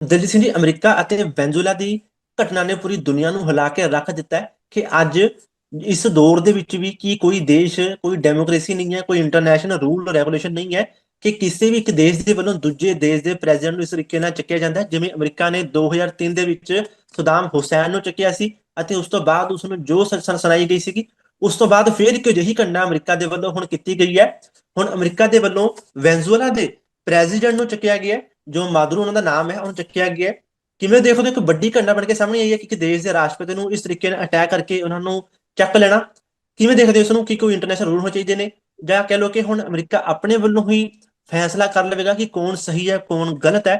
Daljit Singh ji America ਅਤੇ Venezuela ਦੀ ਘਟਨਾ ਨੇ ਪੂਰੀ ਦੁਨੀਆ ਨੂੰ ਹਿਲਾ ਕੇ ਰੱਖ ਦਿੱਤਾ ਹੈ ਕਿ ਅੱਜ ਇਸ ਦੌਰ ਦੇ ਵਿੱਚ ਵੀ ਕੀ ਕੋਈ ਦੇਸ਼, ਕੋਈ ਡੈਮੋਕ੍ਰੇਸੀ ਨਹੀਂ ਹੈ, ਕੋਈ ਇੰਟਰਨੈਸ਼ਨਲ ਰੂਲ ਰੈਗੂਲੇਸ਼ਨ ਨਹੀਂ ਹੈ ਕਿ ਕਿਸੇ ਵੀ ਇੱਕ ਦੇਸ਼ ਦੇ ਵੱਲੋਂ ਦੂਜੇ ਦੇਸ਼ ਦੇ ਪ੍ਰੈਜ਼ੀਡੈਂਟ ਨੂੰ ਇਸ ਤਰੀਕੇ ਨਾਲ ਚੱਕਿਆ ਜਾਂਦਾ ਜਿਵੇਂ ਅਮਰੀਕਾ ਨੇ 2003 ਦੇ ਵਿੱਚ ਸਦਾਮ ਹੁਸੈਨ ਨੂੰ ਚੱਕਿਆ ਸੀ ਅਤੇ ਉਸ ਤੋਂ ਬਾਅਦ ਉਸ ਨੂੰ ਜੋ ਸੁਣਾਈ ਗਈ ਸੀਗੀ, ਉਸ ਤੋਂ ਬਾਅਦ ਫਿਰ ਇੱਕ ਅਜਿਹੀ ਘਟਨਾ ਅਮਰੀਕਾ ਦੇ ਵੱਲੋਂ ਹੁਣ ਕੀਤੀ ਗਈ ਹੈ। ਹੁਣ ਅਮਰੀਕਾ ਦੇ ਵੱਲੋਂ ਵੈਨਜ਼ੂਏਲਾ ਦੇ ਪ੍ਰੈਜ਼ੀਡੈਂਟ ਨੂੰ ਚੱਕਿਆ ਗਿਆ ਜੋ ਮਾਦਰੂ ਉਹਨਾਂ ਦਾ ਨਾਮ ਹੈ, ਉਹਨੂੰ ਚੱਕਿਆ ਗਿਆ ਕਿਵੇਂ ਦੇਖੋ ਇੱਕ ਵੱਡੀ ਘਟਨਾ ਬਣ ਕੇ ਸਾਹਮਣੇ ਆਈ ਹੈ ਕਿ ਦੇਸ਼ ਦੇ ਰਾਸ਼ਟਰਪਤੀ ਨੂੰ ਇਸ ਤਰੀਕੇ ਨਾਲ ਅਟੈਕ ਕਰਕੇ ਉਹਨਾਂ ਨੂੰ ਚੱਕ ਲੈਣਾ। ਕਿਵੇਂ ਦੇਖਦੇ ਹੋ ਇਸ ਨੂੰ ਕਿ ਕੋਈ ਇੰਟਰਨੈਸ਼ਨਲ ਰੂਲ ਹੋਣੇ ਚਾਹੀਦੇ ਨੇ? ਜਾਂ ਕਹਿ ਲਓ ਕਿ ਹੁਣ ਅਮਰੀਕਾ ਆਪਣੇ ਵੱਲੋਂ ਹੀ ਫੈਸਲਾ ਕਰ ਲਵੇਗਾ ਕਿ ਕੌਣ ਸਹੀ ਹੈ, ਕੌਣ ਗਲਤ ਹੈ।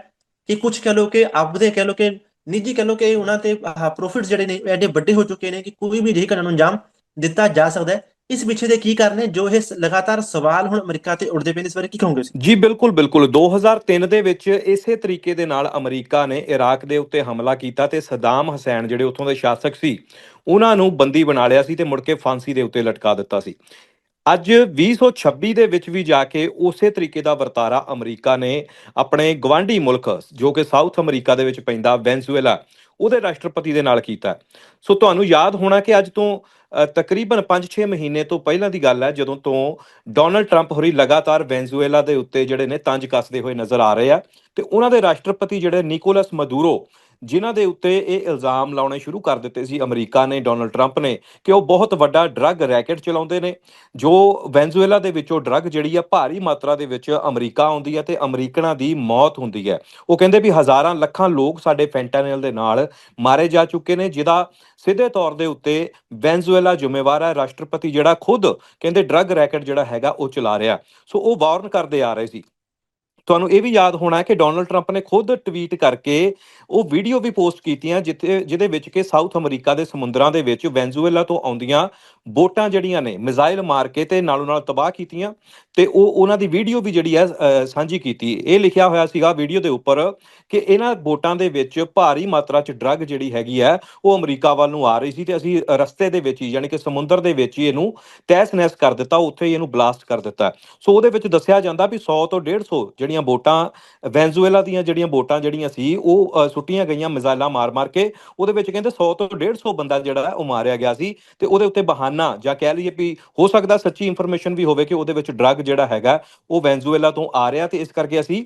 ਕਿ ਕੁਝ ਕਹਿ ਲਓ ਕਿ ਆਪਦੇ ਕਹਿ ਲਓ ਕਿ ਨਿੱਜੀ ਕਹਿ ਲਓ ਕਿ ਉਹਨਾਂ ਤੇ ਪ੍ਰੋਫਿਟ ਜਿਹੜੇ ਨੇ ਐਡੇ ਵੱਡੇ ਹੋ ਚੁੱਕੇ ਨੇ ਕਿ ਕੋਈ ਵੀ ਅਜਿਹੀ ਘਟਨਾ ਨੂੰ ਅੰਜਾਮ ਦਿੱਤਾ ਜਾ ਸਕਦਾ ਹੈ। ਇਸ ਪਿੱਛੇ ਦੇ ਕੀ ਕਾਰਨ ਜੋ ਇਹ ਲਗਾਤਾਰ ਸਵਾਲ ਹੁਣ ਅਮਰੀਕਾ ਤੇ ਉੱਠਦੇ ਪਏ ਨੇ ਇਸ ਬਾਰੇ ਕੀ ਕਹੋਗੇ ਜੀ, ਬਿਲਕੁਲ ਬਿਲਕੁਲ। 2003 ਦੇ ਵਿੱਚ ਇਸੇ ਤਰੀਕੇ ਦੇ ਨਾਲ ਅਮਰੀਕਾ ਨੇ ਇਰਾਕ ਦੇ ਉੱਤੇ ਹਮਲਾ ਕੀਤਾ ਤੇ ਸਦਾਮ ਹਸੈਨ ਜਿਹੜੇ ਉੱਥੋਂ ਦੇ ਸ਼ਾਸਕ ਸੀ, ਉਹਨਾਂ ਨੂੰ ਬੰਦੀ ਬਣਾ ਲਿਆ ਸੀ ਤੇ ਮੁੜ ਕੇ ਫਾਂਸੀ ਦੇ ਉੱਤੇ ਲਟਕਾ ਦਿੱਤਾ ਸੀ। ਅੱਜ 2026 ਦੇ ਵਿੱਚ ਵੀ ਜਾ ਕੇ ਉਸੇ ਤਰੀਕੇ ਦਾ ਵਰਤਾਰਾ ਅਮਰੀਕਾ ਨੇ ਆਪਣੇ ਗਵਾਂਢੀ ਮੁਲਕ, ਜੋ ਕਿ ਸਾਊਥ ਅਮਰੀਕਾ ਦੇ ਵਿੱਚ ਪੈਂਦਾ, ਵੈਨਜ਼ੂਏਲਾ, ਉਹਦੇ ਰਾਸ਼ਟਰਪਤੀ ਦੇ ਨਾਲ ਕੀਤਾ। ਸੋ ਤੁਹਾਨੂੰ ਯਾਦ ਹੋਣਾ ਕਿ ਅੱਜ ਤੋਂ ਤਕਰੀਬਨ 5-6 ਮਹੀਨੇ ਤੋਂ ਪਹਿਲਾਂ ਦੀ ਗੱਲ ਹੈ, ਜਦੋਂ ਤੋਂ ਡੋਨਲਡ ਟਰੰਪ ਹੋਰੀ ਲਗਾਤਾਰ ਵੈਨਜ਼ੂਏਲਾ ਦੇ ਉੱਤੇ ਜਿਹੜੇ ਨੇ ਤੰਜ ਕੱਸਦੇ ਹੋਏ ਨਜ਼ਰ ਆ ਰਹੇ ਆ, ਤੇ ਉਹਨਾਂ ਦੇ ਰਾਸ਼ਟਰਪਤੀ ਜਿਹੜੇ ਨਿਕੋਲਸ ਮਦੂਰੋ ਜਿਨ੍ਹਾਂ ਦੇ ਉੱਤੇ ਇਹ ਇਲਜ਼ਾਮ ਲਾਉਣੇ ਸ਼ੁਰੂ ਕਰ ਦਿੱਤੇ ਸੀ, ਅਮਰੀਕਾ ਨੇ, ਡੋਨਲਡ ਟਰੰਪ ਨੇ ਕਿ ਉਹ ਬਹੁਤ ਵੱਡਾ ਡਰੱਗ ਰੈਕਟ ਚਲਾਉਂਦੇ ਨੇ। ਜੋ ਵੈਨਜ਼ੂਏਲਾ ਦੇ ਵਿੱਚੋਂ ਡਰੱਗ ਜਿਹੜੀ ਆ, ਭਾਰੀ ਮਾਤਰਾ ਦੇ ਵਿੱਚ ਅਮਰੀਕਾ ਆਉਂਦੀ ਹੈ ਤੇ ਅਮਰੀਕਨਾਂ ਦੀ ਮੌਤ ਹੁੰਦੀ ਹੈ ਉਹ ਕਹਿੰਦੇ ਵੀ ਹਜ਼ਾਰਾਂ ਲੱਖਾਂ ਲੋਕ ਸਾਡੇ ਫੈਂਟਾਨਲ ਦੇ ਨਾਲ ਮਾਰੇ ਜਾ ਚੁੱਕੇ ਨੇ, ਜਿਹਦਾ ਸਿੱਧੇ ਤੌਰ ਦੇ ਉੱਤੇ ਵੈਨਜ਼ੂਏਲਾ ਜ਼ਿੰਮੇਵਾਰ ਹੈ ਰਾਸ਼ਟਰਪਤੀ ਜਿਹੜਾ ਖੁਦ ਕਹਿੰਦੇ ਡਰੱਗ ਰੈਕਟ ਜਿਹੜਾ ਹੈਗਾ, ਉਹ ਚਲਾ ਰਿਹਾ। ਸੋ ਉਹ ਵਾਰਨ ਕਰਦੇ ਆ ਰਹੇ ਸੀ। ਤੁਹਾਨੂੰ ਇਹ ਵੀ ਯਾਦ ਹੋਣਾ ਕਿ ਡੋਨਲਡ ਟਰੰਪ ਨੇ ਖੁਦ ਟਵੀਟ ਕਰਕੇ ਉਹ ਵੀਡੀਓ ਵੀ ਪੋਸਟ ਕੀਤੀਆਂ ਜਿੱਥੇ ਜਿਹਦੇ ਵਿੱਚ ਕਿ ਸਾਊਥ ਅਮਰੀਕਾ ਦੇ ਸਮੁੰਦਰਾਂ ਦੇ ਵਿੱਚ ਵੈਨਜ਼ੂਏਲਾ ਤੋਂ ਆਉਂਦੀਆਂ ਬੋਟਾਂ ਜਿਹੜੀਆਂ ਨੇ, ਮਿਜ਼ਾਈਲ ਮਾਰ ਕੇ ਤੇ ਨਾਲੋਂ ਨਾਲ ਤਬਾਹ ਕੀਤੀਆਂ ਤੇ ਉਹ ਉਹਨਾਂ ਦੀ ਵੀਡੀਓ ਵੀ ਜਿਹੜੀ ਹੈ ਸਾਂਝੀ ਕੀਤੀ। ਇਹ ਲਿਖਿਆ ਹੋਇਆ ਸੀਗਾ ਵੀਡੀਓ ਦੇ ਉੱਪਰ ਕਿ ਇਹਨਾਂ ਬੋਟਾਂ ਦੇ ਵਿੱਚ ਭਾਰੀ ਮਾਤਰਾ 'ਚ ਡਰੱਗ ਜਿਹੜੀ ਹੈਗੀ ਹੈ, ਉਹ ਅਮਰੀਕਾ ਵੱਲ ਨੂੰ ਆ ਰਹੀ ਸੀ ਤੇ ਅਸੀਂ ਰਸਤੇ ਦੇ ਵਿੱਚ ਹੀ, ਯਾਨੀ ਕਿ ਸਮੁੰਦਰ ਦੇ ਵਿੱਚ ਹੀ ਇਹਨੂੰ ਤਹਿਸ ਨਹਿਸ ਕਰ ਦਿੱਤਾ, ਉੱਥੇ ਹੀ ਇਹਨੂੰ ਬਲਾਸਟ ਕਰ ਦਿੱਤਾ। ਸੋ ਉਹਦੇ ਵਿੱਚ ਦੱਸਿਆ ਜਾਂਦਾ ਵੀ 100 ਤੋਂ 150 ਜਿਹੜੀਆਂ ਬੋਟਾਂ ਵੈਨਜ਼ੂਏਲਾ ਦੀਆਂ ਜਿਹੜੀਆਂ ਬੋਟਾਂ ਜਿਹੜੀਆਂ ਸੀ, ਉਹ ਸੁੱਟੀਆਂ ਗਈਆਂ ਮਿਜ਼ਾਈਲਾਂ ਮਾਰ-ਮਾਰ ਕੇ, ਉਹਦੇ ਵਿੱਚ ਕਹਿੰਦੇ 100 ਤੋਂ 150 ਬੰਦਾ ਜਿਹੜਾ ਉਹ ਮਾਰਿਆ ਗਿਆ ਸੀ ਤੇ ਉਹਦੇ ਉੱਤੇ ਬਹਾਨਾ ਜਾਂ ਕਹਿ ਲਈਏ ਵੀ ਹੋ ਸਕਦਾ ਸੱਚੀ ਇਨਫੋਰਮੇਸ਼ਨ ਵੀ ਹੋਵੇ ਕਿ ਉਹਦੇ ਵਿੱਚ ਡਰੱਗ ਜਿਹੜਾ ਹੈਗਾ, ਉਹ ਵੈਨਜ਼ੂਏਲਾ ਤੋਂ ਆ ਰਿਹਾ ਤੇ ਇਸ ਕਰਕੇ ਅਸੀਂ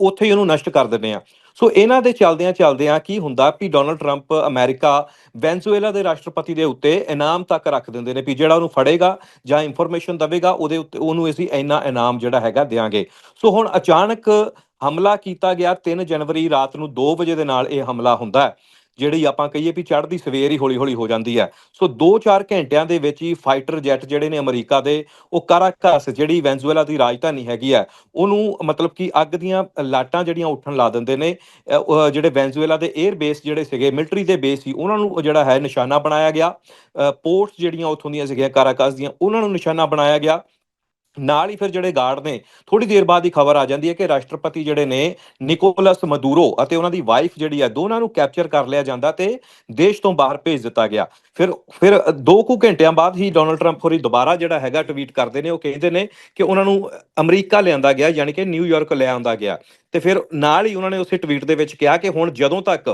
ਉੱਥੇ ਹੀ ਉਹਨੂੰ ਨਸ਼ਟ ਕਰ ਦਿੰਦੇ ਆ ਸੋ ਇਹਨਾਂ ਦੇ ਚੱਲਦਿਆਂ ਚੱਲਦਿਆਂ ਕੀ ਹੁੰਦਾ ਵੀ ਡੋਨਲਡ ਟਰੰਪ ਅਮਰੀਕਾ ਵੈਨਜ਼ੂਏਲਾ ਦੇ ਰਾਸ਼ਟਰਪਤੀ ਦੇ ਉੱਤੇ ਇਨਾਮ ਤੱਕ ਰੱਖ ਦਿੰਦੇ ਨੇ ਵੀ ਜਿਹੜਾ ਉਹਨੂੰ ਫੜੇਗਾ ਜਾਂ ਇਨਫੋਰਮੇਸ਼ਨ ਦੇਵੇਗਾ, ਉਹਦੇ ਉੱਤੇ ਉਹਨੂੰ ਅਸੀਂ ਇੰਨਾ ਇਨਾਮ ਜਿਹੜਾ ਹੈਗਾ ਦੇਾਂਗੇ ਸੋ ਹੁਣ ਅਚਾਨਕ ਹਮਲਾ ਕੀਤਾ ਗਿਆ 3 ਜਨਵਰੀ ਰਾਤ ਨੂੰ 2 ਵਜੇ ਦੇ ਨਾਲ ਇਹ ਹਮਲਾ ਹੁੰਦਾ ਹੈ। ਜਿਹੜੀ ਆਪਾਂ ਕਹੀਏ ਵੀ ਚੜ੍ਹਦੀ ਸਵੇਰ ਹੀ ਹੌਲੀ-ਹੌਲੀ ਹੋ ਜਾਂਦੀ ਹੈ। ਸੋ 2-4 ਘੰਟਿਆਂ ਦੇ ਵਿੱਚ ਹੀ ਫਾਈਟਰ ਜੈਟ ਜਿਹੜੇ ਨੇ ਅਮਰੀਕਾ ਦੇ, ਉਹ ਕਾਰਾਕਾਸ ਜਿਹੜੀ ਵੈਨਜ਼ੂਏਲਾ ਦੀ ਰਾਜਧਾਨੀ ਹੈਗੀ ਹੈ, ਉਹਨੂੰ ਮਤਲਬ ਕਿ ਅੱਗ ਦੀਆਂ ਲਾਟਾਂ ਜਿਹੜੀਆਂ ਉੱਠਣ ਲਾ ਦਿੰਦੇ ਨੇ ਜਿਹੜੇ ਵੈਨਜ਼ੂਏਲਾ ਦੇ 에ਅਰ ਬੇਸ ਜਿਹੜੇ ਸੀਗੇ ਮਿਲਟਰੀ ਦੇ ਬੇਸ ਸੀ, ਉਹਨਾਂ ਨੂੰ ਜਿਹੜਾ ਹੈ ਨਿਸ਼ਾਨਾ ਬਣਾਇਆ ਗਿਆ। ਪੋਰਟਸ ਜਿਹੜੀਆਂ ਉੱਥੋਂ ਦੀਆਂ ਸੀਗੀਆਂ ਕਾਰਾਕਾਸ ਦੀਆਂ, ਉਹਨਾਂ ਨੂੰ ਨਿਸ਼ਾਨਾ ਬਣਾਇਆ ਗਿਆ। ਨਾਲ ਹੀ ਫਿਰ ਜਿਹੜੇ ਗਾਰਡ ਨੇ ਥੋੜੀ ਦੇਰ ਬਾਅਦ ਹੀ ਖਬਰ ਆ ਜਾਂਦੀ ਹੈ ਕਿ ਰਾਸ਼ਟਰਪਤੀ ਜਿਹੜੇ ਨੇ, ਨਿਕੋਲਸ ਮਦੂਰੋ ਅਤੇ ਉਹਨਾਂ ਦੀ ਵਾਈਫ ਜਿਹੜੀ ਹੈ, ਦੋਨਾਂ ਨੂੰ ਕੈਪਚਰ ਕਰ ਲਿਆ ਜਾਂਦਾ ਤੇ ਦੇਸ਼ ਤੋਂ ਬਾਹਰ ਭੇਜ ਦਿੱਤਾ ਗਿਆ। ਫਿਰ ਫਿਰ 2 ਕੁ ਘੰਟਿਆਂ ਬਾਅਦ ਹੀ ਡੋਨਲਡ ਟਰੰਪ ਹੋਰੀ ਦੁਬਾਰਾ ਜਿਹੜਾ ਹੈਗਾ ਟਵੀਟ ਕਰਦੇ ਨੇ, ਉਹ ਕਹਿੰਦੇ ਨੇ ਕਿ ਉਹਨਾਂ ਨੂੰ ਅਮਰੀਕਾ ਲਿਆਂਦਾ ਗਿਆ, ਯਾਨੀ ਕਿ ਨਿਊਯਾਰਕ ਲੈ ਗਿਆ। ਤੇ ਫਿਰ ਨਾਲ ਹੀ ਉਹਨਾਂ ਨੇ ਉਸੇ ਟਵੀਟ ਦੇ ਵਿੱਚ ਕਿਹਾ ਕਿ ਹੁਣ ਜਦੋਂ ਤੱਕ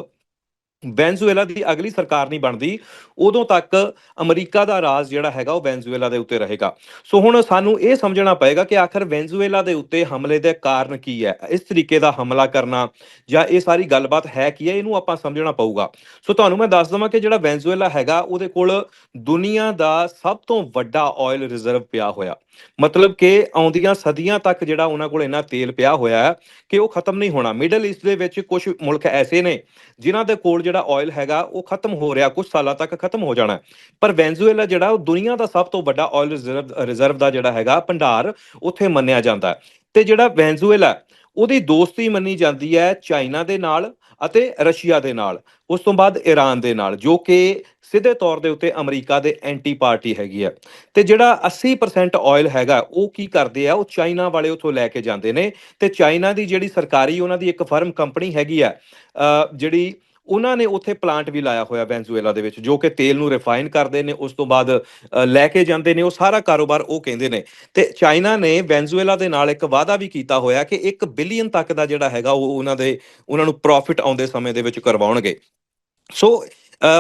ਵੈਨਜ਼ੂਏਲਾ ਦੀ ਅਗਲੀ ਸਰਕਾਰ ਨਹੀਂ ਬਣਦੀ, ਉਦੋਂ ਤੱਕ ਅਮਰੀਕਾ ਦਾ ਰਾਜ ਜਿਹੜਾ ਹੈਗਾ ਉਹ ਵੈਨਜ਼ੂਏਲਾ ਦੇ ਉੱਤੇ ਰਹੇਗਾ। ਸੋ ਹੁਣ ਸਾਨੂੰ ਇਹ ਸਮਝਣਾ ਪਏਗਾ ਕਿ ਆਖਰ ਵੈਨਜ਼ੂਏਲਾ ਦੇ ਉੱਤੇ ਹਮਲੇ ਦੇ ਕਾਰਨ ਕੀ ਹੈ? ਇਸ ਤਰੀਕੇ ਦਾ ਹਮਲਾ ਕਰਨਾ ਜਾਂ ਇਹ ਸਾਰੀ ਗੱਲਬਾਤ ਹੈ ਕੀ ਹੈ? ਇਹਨੂੰ ਆਪਾਂ ਸਮਝਣਾ ਪਊਗਾ। ਸੋ ਤੁਹਾਨੂੰ ਮੈਂ ਦੱਸ ਦਵਾਂ ਕਿ ਜਿਹੜਾ ਵੈਨਜ਼ੂਏਲਾ ਹੈਗਾ, ਉਹਦੇ ਕੋਲ ਦੁਨੀਆ ਦਾ ਸਭ ਤੋਂ ਵੱਡਾ ਆਇਲ ਰਿਜ਼ਰਵ ਪਿਆ ਹੋਇਆ। ਮਤਲਬ ਕਿ ਆਉਂਦੀਆਂ ਸਦੀਆਂ ਤੱਕ ਜਿਹੜਾ ਉਹਨਾਂ ਕੋਲ ਇੰਨਾ ਤੇਲ ਪਿਆ ਹੋਇਆ ਹੈ ਕਿ ਉਹ ਖਤਮ ਨਹੀਂ ਹੋਣਾ। ਮਿਡਲ ਈਸਟ ਦੇ ਵਿੱਚ ਕੁਝ ਮੁਲਕ ਐਸੇ ਨੇ ਜਿਨ੍ਹਾਂ ਦੇ ਕੋਲ ਜਿਹੜਾ ਆਇਲ ਹੈਗਾ, ਉਹ ਖਤਮ ਹੋ ਰਿਹਾ ਕੁਝ ਸਾਲਾਂ ਤੱਕ ਖਤਮ ਹੋ ਜਾਣਾ ਹੈ। ਪਰ ਵੈਨਜ਼ੂਏਲਾ ਜਿਹੜਾ, ਉਹ ਦੁਨੀਆ ਦਾ ਸਭ ਤੋਂ ਵੱਡਾ ਆਇਲ ਰਿਜ਼ਰਵ ਰਿਜ਼ਰਵ ਦਾ ਜਿਹੜਾ ਹੈਗਾ, ਭੰਡਾਰ ਉੱਥੇ ਮੰਨਿਆ ਜਾਂਦਾ ਹੈ। ਤੇ ਜਿਹੜਾ ਵੈਨਜ਼ੂਏਲਾ ਉਹਦੀ ਦੋਸਤੀ ਮੰਨੀ ਜਾਂਦੀ ਹੈ ਚਾਈਨਾ ਦੇ ਨਾਲ ਅਤੇ ਰਸ਼ੀਆ ਦੇ ਨਾਲ, ਉਸ ਤੋਂ ਬਾਅਦ ਈਰਾਨ ਦੇ ਨਾਲ, ਜੋ ਕਿ ਸਿੱਧੇ ਤੌਰ ਦੇ ਉੱਤੇ ਅਮਰੀਕਾ ਦੇ ਐਂਟੀ ਪਾਰਟੀ ਹੈਗੀ ਹੈ। ਤੇ ਜਿਹੜਾ 80% ਆਇਲ ਹੈਗਾ, ਉਹ ਕੀ ਕਰਦੇ ਆ, ਉਹ ਚਾਈਨਾ ਵਾਲੇ ਉਥੋਂ ਲੈ ਕੇ ਜਾਂਦੇ ਨੇ। ਤੇ ਚਾਈਨਾ ਦੀ ਜਿਹੜੀ ਸਰਕਾਰੀ, ਉਹਨਾਂ ਦੀ ਇੱਕ ਫਰਮ ਕੰਪਨੀ ਹੈਗੀ ਆ ਜਿਹੜੀ ਉਹਨਾਂ ਨੇ ਉੱਥੇ ਪਲਾਂਟ ਵੀ ਲਾਇਆ ਹੋਇਆ ਵੈਨਜ਼ੂਏਲਾ ਦੇ ਵਿੱਚ, ਜੋ ਕਿ ਤੇਲ ਨੂੰ ਰਿਫਾਈਨ ਕਰਦੇ ਨੇ, ਉਸ ਤੋਂ ਬਾਅਦ ਲੈ ਕੇ ਜਾਂਦੇ ਨੇ, ਉਹ ਸਾਰਾ ਕਾਰੋਬਾਰ ਉਹ ਕਹਿੰਦੇ ਨੇ। ਤੇ ਚਾਈਨਾ ਨੇ ਵੈਨਜ਼ੂਏਲਾ ਦੇ ਨਾਲ ਇੱਕ ਵਾਅਦਾ ਵੀ ਕੀਤਾ ਹੋਇਆ ਕਿ 1 ਬਿਲੀਅਨ ਤੱਕ ਦਾ ਜਿਹੜਾ ਹੈਗਾ, ਉਹ ਉਹਨਾਂ ਦੇ, ਉਹਨਾਂ ਨੂੰ ਪ੍ਰੋਫਿਟ ਆਉਂਦੇ ਸਮੇਂ ਦੇ ਵਿੱਚ ਕਰਵਾਉਣਗੇ। ਸੋ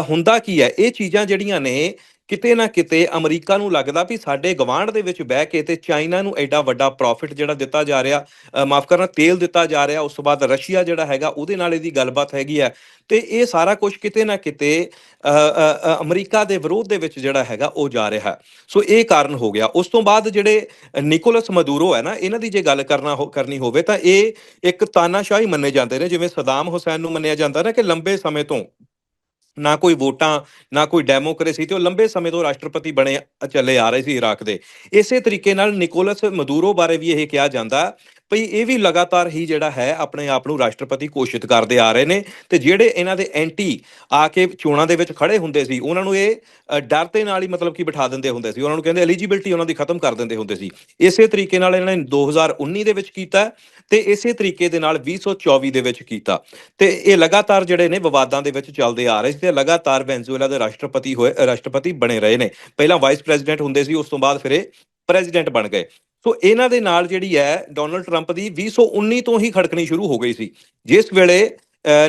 ਹੁੰਦਾ ਕੀ ਹੈ? ਇਹ ਚੀਜ਼ਾਂ ਜਿਹੜੀਆਂ ਨੇ ਕਿਤੇ ਨਾ ਕਿਤੇ ਅਮਰੀਕਾ ਨੂੰ ਲੱਗਦਾ ਵੀ ਸਾਡੇ ਗਵਾਂਢ ਦੇ ਵਿੱਚ ਬਹਿ ਕੇ ਤੇ ਚਾਈਨਾ ਨੂੰ ਐਡਾ ਵੱਡਾ ਪ੍ਰੋਫਿਟ ਜਿਹੜਾ ਦਿੱਤਾ ਜਾ ਰਿਹਾ ਮਾਫ ਕਰਨਾ ਤੇਲ ਦਿੱਤਾ ਜਾ ਰਿਹਾ ਉਸ ਤੋਂ ਬਾਅਦ ਰਸ਼ੀਆ ਜਿਹੜਾ ਹੈਗਾ ਉਹਦੇ ਨਾਲ ਇਹਦੀ ਗੱਲਬਾਤ ਹੈਗੀ ਹੈ। ਤੇ ਇਹ ਸਾਰਾ ਕੁਝ ਕਿਤੇ ਨਾ ਕਿਤੇ ਅ, ਅਮਰੀਕਾ ਦੇ ਵਿਰੋਧ ਦੇ ਵਿੱਚ ਜਿਹੜਾ ਹੈਗਾ ਉਹ ਜਾ ਰਿਹਾ। ਸੋ ਇਹ ਕਾਰਨ ਹੋ ਗਿਆ। ਉਸ ਤੋਂ ਬਾਅਦ ਜਿਹੜੇ ਨਿਕੋਲਸ ਮਦੂਰੋ ਹੈ ਨਾ ਇਹਨਾਂ ਦੀ ਜੇ ਗੱਲ ਕਰਨਾ ਹੋ- ਕਰਨੀ ਹੋਵੇ ਤਾਂ ਇਹ ਇੱਕ ਤਾਨਾਸ਼ਾਹੀ ਮੰਨੇ ਜਾਂਦੇ ਨੇ ਜਿਵੇਂ ਸਦਾਮ ਹੁਸੈਨ ਨੂੰ ਮੰਨਿਆ ਜਾਂਦਾ ਨਾ ਕਿ ਲੰਬੇ ਸਮੇਂ ਤੋਂ। ਨਾ ਕੋਈ ਵੋਟਾਂ, ਨਾ ਕੋਈ ਡੈਮੋਕ੍ਰੇਸੀ ਤੇ ਉਹ ਲੰਬੇ ਸਮੇਂ ਤੋਂ ਰਾਸ਼ਟਰਪਤੀ ਬਣੇ ਚੱਲੇ ਆ ਰਹੇ ਸੀ ਇਰਾਕ ਦੇ। ਇਸੇ ਤਰੀਕੇ ਨਾਲ ਨਿਕੋਲਸ ਮਦੂਰੋ ਬਾਰੇ ਵੀ ਇਹ ਕਿਹਾ ਜਾਂਦਾ ਭਈ ਇਹ ਵੀ ਲਗਾਤਾਰ ਹੀ ਜਿਹੜਾ ਹੈ, ਆਪਣੇ ਆਪ ਨੂੰ ਰਾਸ਼ਟਰਪਤੀ ਘੋਸ਼ਿਤ ਕਰਦੇ ਆ ਰਹੇ ਨੇ ਤੇ ਜਿਹੜੇ ਇਹਨਾਂ ਦੇ ਐਂਟੀ ਆ ਕੇ ਚੋਣਾਂ ਦੇ ਵਿੱਚ ਖੜੇ ਹੁੰਦੇ ਸੀ, ਉਹਨਾਂ ਨੂੰ ਇਹ ਡਰ ਦੇ ਨਾਲ ਹੀ ਮਤਲਬ ਕਿ ਬਿਠਾ ਦਿੰਦੇ ਹੁੰਦੇ ਸੀ, ਉਹਨਾਂ ਨੂੰ ਕਹਿੰਦੇ ਐਲੀਜੀਬਿਲਟੀ ਉਹਨਾਂ ਦੀ ਖਤਮ ਕਰ ਦਿੰਦੇ ਹੁੰਦੇ ਸੀ। ਇਸੇ ਤਰੀਕੇ ਨਾਲ ਇਹਨਾਂ ਨੇ 2019 ਦੇ ਵਿੱਚ ਕੀਤਾ ਤੇ ਇਸੇ ਤਰੀਕੇ ਦੇ ਨਾਲ 2024 ਦੇ ਵਿੱਚ ਕੀਤਾ। ਤੇ ਇਹ ਲਗਾਤਾਰ ਜਿਹੜੇ ਨੇ ਵਿਵਾਦਾਂ ਦੇ ਵਿੱਚ ਚੱਲਦੇ ਆ ਰਹੇ ਸੀ ਤੇ ਲਗਾਤਾਰ ਵੈਨਜ਼ੂਏਲਾ ਦੇ ਰਾਸ਼ਟਰਪਤੀ ਹੋਏ, ਰਾਸ਼ਟਰਪਤੀ ਬਣੇ ਰਹੇ ਨੇ। ਪਹਿਲਾਂ ਵਾਈਸ ਪ੍ਰੈਜ਼ੀਡੈਂਟ ਹੁੰਦੇ ਸੀ, ਉਸ ਤੋਂ ਬਾਅਦ ਫਿਰ ਇਹ ਪ੍ਰੈਜ਼ੀਡੈਂਟ ਬਣ ਗਏ। ਸੋ ਇਹਨਾਂ ਦੇ ਨਾਲ ਜਿਹੜੀ ਹੈ ਡੋਨਲਡ ਟਰੰਪ ਦੀ 2019 ਤੋਂ ਹੀ ਖੜਕਣੀ ਸ਼ੁਰੂ ਹੋ ਗਈ ਸੀ। ਜਿਸ ਵੇਲੇ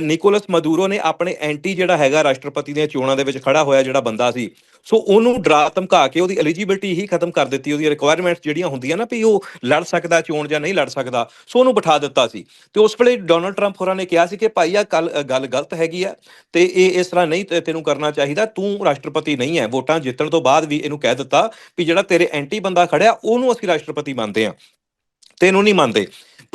ਨਿਕੋਲਸ ਮਦੂਰੋ ਨੇ ਆਪਣੇ ਐਂਟੀ ਜਿਹੜਾ ਹੈਗਾ ਰਾਸ਼ਟਰਪਤੀ ਦੀਆਂ ਚੋਣਾਂ ਦੇ ਵਿੱਚ ਖੜਾ ਹੋਇਆ ਜਿਹੜਾ ਬੰਦਾ ਸੀ, ਸੋ ਉਹਨੂੰ ਡਰਾ ਧਮਕਾ ਕੇ ਉਹਦੀ ਐਲੀਜੀਬਿਲਟੀ ਹੀ ਖਤਮ ਕਰ ਦਿੱਤੀ, ਉਹਦੀ ਰਿਕੁਆਇਰਮੈਂਟਸ ਜਿਹੜੀਆਂ ਹੁੰਦੀਆਂ ਨਾ ਵੀ ਉਹ ਲੜ ਸਕਦਾ ਚੋਣ ਜਾਂ ਨਹੀਂ ਲੜ ਸਕਦਾ, ਸੋ ਉਹਨੂੰ ਬਿਠਾ ਦਿੱਤਾ ਸੀ। ਤੇ ਉਸ ਵੇਲੇ ਡੋਨਲਡ ਟਰੰਪ ਹੋਰਾਂ ਨੇ ਕਿਹਾ ਸੀ ਕਿ ਭਾਈ ਆ ਕੱਲ ਗੱਲ ਗਲਤ ਹੈਗੀ ਆ ਤੇ ਇਹ ਇਸ ਤਰ੍ਹਾਂ ਨਹੀਂ ਤੈਨੂੰ ਕਰਨਾ ਚਾਹੀਦਾ, ਤੂੰ ਰਾਸ਼ਟਰਪਤੀ ਨਹੀਂ ਹੈ, ਵੋਟਾਂ ਜਿੱਤਣ ਤੋਂ ਬਾਅਦ ਵੀ ਇਹਨੂੰ ਕਹਿ ਦਿੱਤਾ ਵੀ ਜਿਹੜਾ ਤੇਰੇ ਐਂਟੀ ਬੰਦਾ ਖੜਿਆ, ਉਹਨੂੰ ਅਸੀਂ ਰਾਸ਼ਟਰਪਤੀ ਮੰਨਦੇ ਆ ਤੈਨੂੰ ਨਹੀਂ ਮੰਨਦੇ।